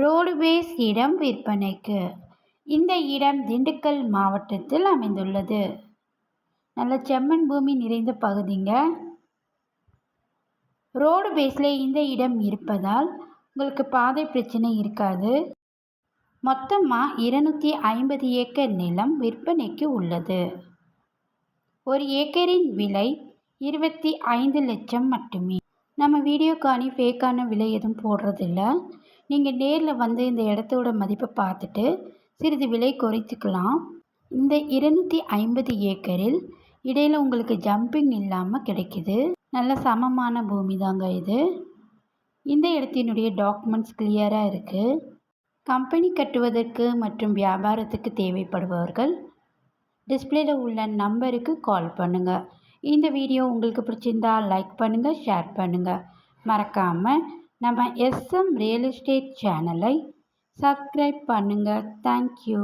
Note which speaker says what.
Speaker 1: Roadways இடம் விற்பனைக்கு. இந்த இடம் திண்டுக்கல் மாவட்டத்தில் அமைந்துள்ளது. நல்ல செம்மண் பூமி நிறைந்த பகுதிங்க. ரோடு பேஸில் இந்த இடம் இருப்பதால் உங்களுக்கு பாதை பிரச்சனை இருக்காது. மொத்தமாக இருநூற்றி ஐம்பது ஏக்கர் நிலம் விற்பனைக்கு உள்ளது. ஒரு ஏக்கரின் விலை இருபத்தி ஐந்து லட்சம் மட்டுமே. நம்ம வீடியோக்கானி ஃபேக்கான விலை எதுவும் போடுறதில்ல. நீங்கள் நேரில் வந்து இந்த இடத்தோட மதிப்பை பார்த்துட்டு சிறிது விலை குறைச்சிக்கலாம் இந்த இருநூற்றி ஐம்பது ஏக்கரில் இடையில் உங்களுக்கு ஜம்பிங் இல்லாமல் கிடைக்கிது. நல்ல சமமான பூமி தாங்க இது. இந்த இடத்தினுடைய டாக்குமெண்ட்ஸ் கிளியராக இருக்குது கம்பெனி கட்டுவதற்கு மற்றும் வியாபாரத்துக்கு தேவைப்படுபவர்கள் டிஸ்பிளேல உள்ள நம்பருக்கு கால் பண்ணுங்கள் இந்த வீடியோ உங்களுக்கு பிடிச்சிருந்தா லைக் பண்ணுங்கள் ஷேர் பண்ணுங்கள் மறக்காமல் நம்ம எஸ்எம் ரியல் எஸ்டேட் சேனலை சப்ஸ்கிரைப் பண்ணுங்கள் தேங்க்யூ